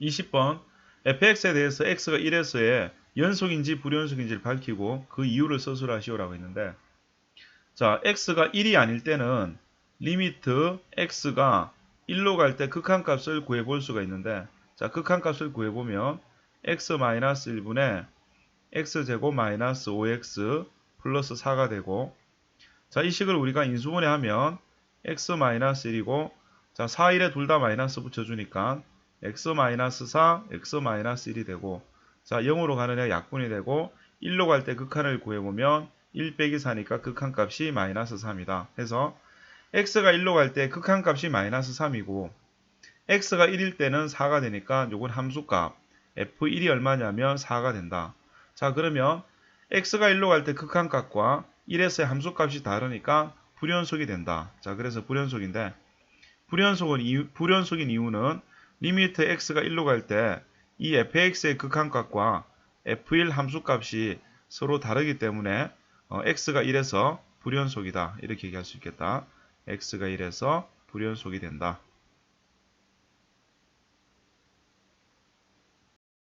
20번 fx에 대해서 x가 1에서의 연속인지 불연속인지를 밝히고 그 이유를 서술하시오라고 했는데 자 x가 1이 아닐 때는 리미트 x가 1로 갈 때 극한값을 구해볼 수가 있는데 자 극한값을 구해보면 x-1분의 x제곱 마이너스 5x 플러스 4가 되고 자 이 식을 우리가 인수분해 하면 x-1이고 자 4, 1에 둘 다 마이너스 붙여주니까 x-4, x-1이 되고 자 0으로 가는 애 약분이 되고 1로 갈 때 극한을 구해보면 1 빼기 4니까 극한값이 마이너스 3이다. 해서 x가 1로 갈 때 극한값이 마이너스 3이고 x가 1일 때는 4가 되니까 요건 함수값 f1이 얼마냐면 4가 된다. 자 그러면 x가 1로 갈 때 극한값과 1에서의 함수값이 다르니까 불연속이 된다. 자 그래서 불연속인데 불연속은 이유, 불연속인 이유는 리미트 x가 1로 갈 때 이 fx의 극한값과 f1 함수값이 서로 다르기 때문에 어, x가 1에서 불연속이다. 이렇게 얘기할 수 있겠다. x가 1에서 불연속이 된다.